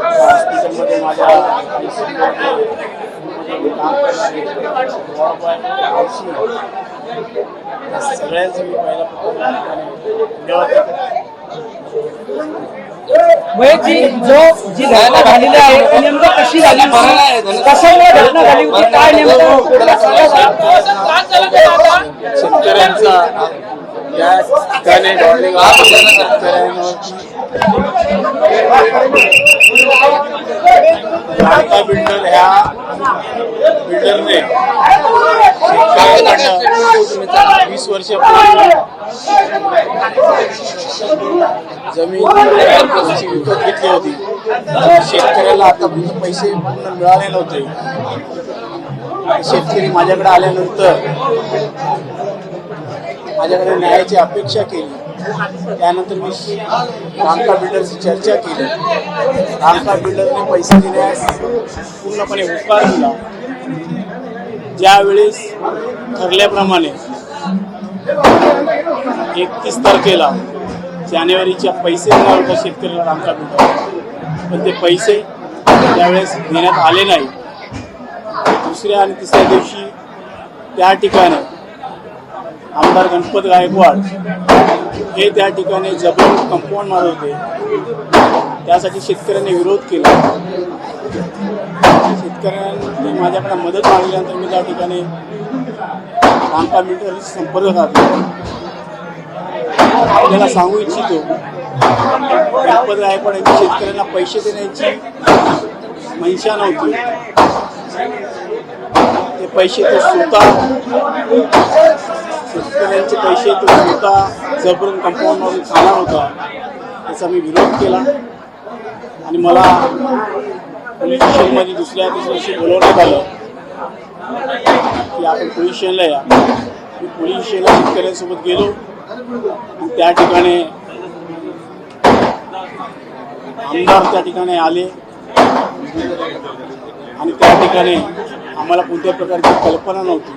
हॉस्पिटलमध्ये माझ्या सगळ्याच मी पहिला वयाची जो जी घटना झालेली आहे ती नेमकं कशी झाली? कशामुळे घटना झाली होती? काय नेमकं. शेतकऱ्यांचा या ठिकाणी शेतकऱ्यांवरती बिल्डर ह्या बिल्डरने वीस वर्षापूर्वी जमीन त्यांची विकत घेतली होती शेतकऱ्याला आता पैसे पूर्ण मिळाले नव्हते शेतकरी माझ्याकडे आल्यानंतर माझ्याकडे न्यायाची अपेक्षा केली. त्यानंतर मी रामका बिल्डरची चर्चा केली. रामका बिल्डरने पैसे देण्यास पूर्णपणे उपकार दिला ज्यावेळेस ठरल्याप्रमाणे एकतीस तारखेला जानेवारीच्या पैसे देणार होता शेतकऱ्याला रामका बिल्डर पण ते पैसे त्यावेळेस देण्यात आले नाही. दुसऱ्या आणि तिसऱ्या दिवशी त्या ठिकाणी आमदार गणपत गायकवाड हे त्या ठिकाणी जबर कंपाऊंड मारत होते त्यासाठी शेतकऱ्यांनी विरोध केला. शेतकऱ्यांनी माझ्याकडे मदत मागल्यानंतर मी त्या ठिकाणी रामका मीटरशी संपर्क साधला. आपल्याला सांगू इच्छितो. गणपत गायकवाड यांची शेतकऱ्यांना पैसे देण्याची मनशा नव्हती. ते पैसे तो स्वतः शेतकऱ्यांचे पैसे तो स्वतः जबरून कंपाऊंडमधून खाणार होता. त्याचा मी विरोध केला. आणि मला पोलीस स्टेशनमध्ये दुसऱ्या दिवशी बोलवण्यात आलं की आपण पोलीस स्टेशनला या. मी पोलीस स्टेशनला शेतकऱ्यांसोबत गेलो. त्या ठिकाणी आमदार त्या ठिकाणी आले. आणि त्या ठिकाणी आम्हाला कोणत्या प्रकारची कल्पना नव्हती.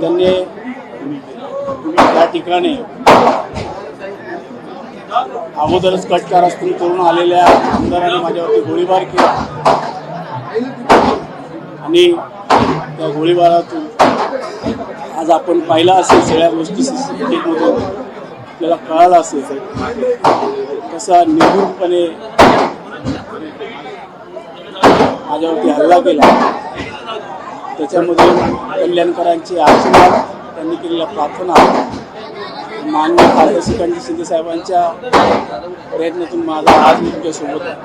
त्यांनी त्या ठिकाणी अगोदरच कट कारस्थान करून आलेल्या आमदारांनी माझ्यावरती गोळीबार केला. आणि त्या गोळीबारातून आज आपण पाहिला असेल सगळ्या गोष्टी सीसीटीव्हीमधून आपल्याला कळालं असेल कसा निगूनपणे माझ्यावरती हल्ला केला. त्याच्यामध्ये कल्याणकरांचे आशीर्वाद त्यांनी केलेल्या प्रार्थना मान्य खासदार श्रीकांत शिंदे साहेबांच्या प्रयत्नातून माझा आज मी तुमच्यासोबत आहे